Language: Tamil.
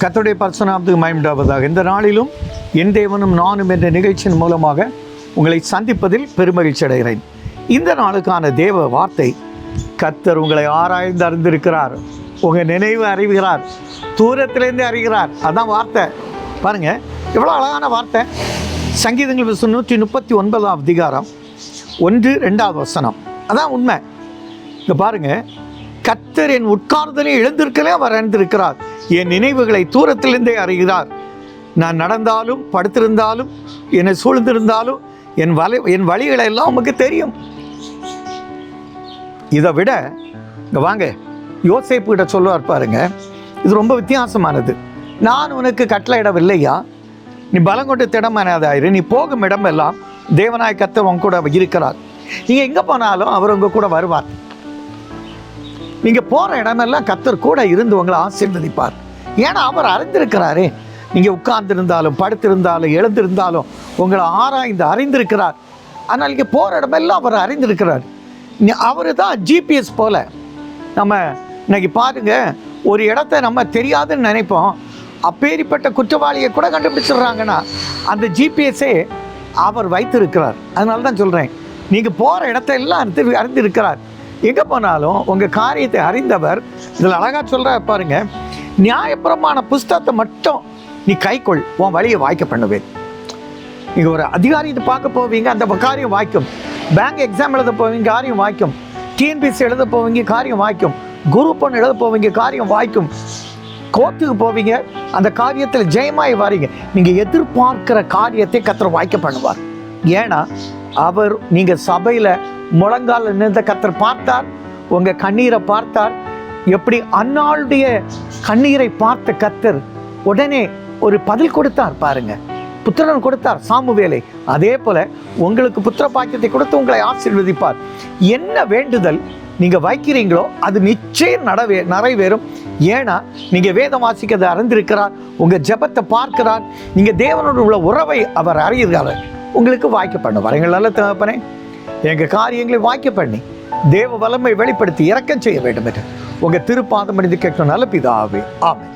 கத்துடைய பர்சனாப்துக்கு மயமிடாவதாக இந்த நாளிலும் என் தேவனும் நானும் என்ற நிகழ்ச்சியின் மூலமாக உங்களை சந்திப்பதில் பெருமகிழ்ச்சி அடைகிறேன். இந்த நாளுக்கான தேவ வார்த்தை கத்தர் உங்களை ஆராய்ந்து அறிந்திருக்கிறார் உங்கள் நினைவு அறிவுகிறார் தூரத்திலேருந்து அறிகிறார். அதான் வார்த்தை. பாருங்க எவ்வளோ அழகான வார்த்தை. சங்கீதங்கள் புஸ்தகம் நூற்றி முப்பத்தி ஒன்பதாம் அதிகாரம் ஒன்று ரெண்டாவது வசனம். அதான் உண்மை. இங்கே பாருங்க கத்தர் என் உட்கார்தலை எழுந்திருக்கலே அவர் அறிந்திருக்கிறார். என் நினைவுகளை தூரத்திலிருந்தே அறிகிறார். நான் நடந்தாலும் படுத்திருந்தாலும் என்னை சூழ்ந்திருந்தாலும் என் வலை என் வழிகளை எல்லாம் உமக்கு தெரியும். இதை விட இங்கே வாங்க யோசிப்பு கிட்ட சொல்லுவார் பாருங்க இது ரொம்ப வித்தியாசமானது. நான் உனக்கு கட்டளையிடவில்லையா? நீ பலம் கொண்டு திடமானதாயிரு நீ போகும் இடமெல்லாம் தேவனாய் உன் கூட இருக்கிறார். நீங்கள் எங்கே போனாலும் அவர் உங்கள் கூட வருவார். நீங்கள் போகிற இடமெல்லாம் கத்தர் கூட இருந்து உங்களை ஆசீர்வதிப்பார். ஏன்னா அவர் அறிந்திருக்கிறாரே. நீங்கள் உட்கார்ந்திருந்தாலும் படுத்திருந்தாலும் எழுந்திருந்தாலும் உங்களை ஆராய்ந்து அறிந்திருக்கிறார். ஆனால் இங்கே போகிற இடமெல்லாம் அவர் அறிந்திருக்கிறார். அவர் தான் ஜிபிஎஸ் போல். நம்ம இன்னைக்கு பாருங்க ஒரு இடத்த நம்ம தெரியாதுன்னு நினைப்போம். அப்பேரிப்பட்ட குற்றவாளியை கூட கண்டுபிடிச்சிடுறாங்கன்னா அந்த ஜிபிஎஸ்ஸே அவர் வைத்திருக்கிறார். அதனால தான் சொல்கிறேன் நீங்கள் போகிற இடத்த எல்லாம் அறிந்து அறிந்திருக்கிறார். எங்கே போனாலும் உங்கள் காரியத்தை அறிந்தவர் இதில் அழகாக சொல்கிற பாருங்க நியாயப்பிரமாண புஸ்தகத்தை மட்டும் நீ கைக்கொள் உன் வழியை வாய்க்க பண்ணுவேன். நீங்கள் ஒரு அதிகாரியத்தை பார்க்க போவீங்க அந்த காரியம் வாய்க்கும். பேங்க் எக்ஸாம் எழுத போவீங்க காரியம் வாய்க்கும். டிஎன்பிசி எழுத போவீங்க காரியம் வாய்க்கும். குரூப் ஒன்று எழுத போவீங்க காரியம் வாய்க்கும். கோர்ட்டுக்கு போவீங்க அந்த காரியத்தில் ஜெயமாய் வாரீங்க. நீங்கள் எதிர்பார்க்கிற காரியத்தை கத்திர வாய்க்க பண்ணுவார். ஏன்னா அவர் நீங்கள் சபையில் முழங்கால நின்ற கத்தர் பார்த்தார். உங்கள் கண்ணீரை பார்த்தார். எப்படி அன்னாளுடைய கண்ணீரை பார்த்த கத்தர் உடனே ஒரு பதில் கொடுத்தார் பாருங்க. புத்திரன் கொடுத்தார் சாமுவேலை அதே போல உங்களுக்கு புத்திர பாக்கியத்தை கொடுத்து உங்களை ஆசீர்வதிப்பார். என்ன வேண்டுதல் நீங்க வைக்கிறீங்களோ அது நிச்சயம் நடவே நிறைவேறும். ஏன்னா நீங்க வேதம் வாசிக்கிறதை அறிந்திருக்கிறார் உங்க ஜெபத்தை பார்க்கிறார் நீங்க தேவனோடு உள்ள உறவை அவர் அறிகிறார். உங்களுக்கு வாய்க்க பண்ணுவார். எங்கள் நல்ல தகப்பனே எங்க காரியங்களை வாய்க்க பண்ணி தேவ வளமை வெளிப்படுத்தி இறக்கம் செய்ய வேண்டும் என்று உங்க திருப்பாதம் அணிந்து கேட்கணும் நல்ல பிதாவே ஆமென்.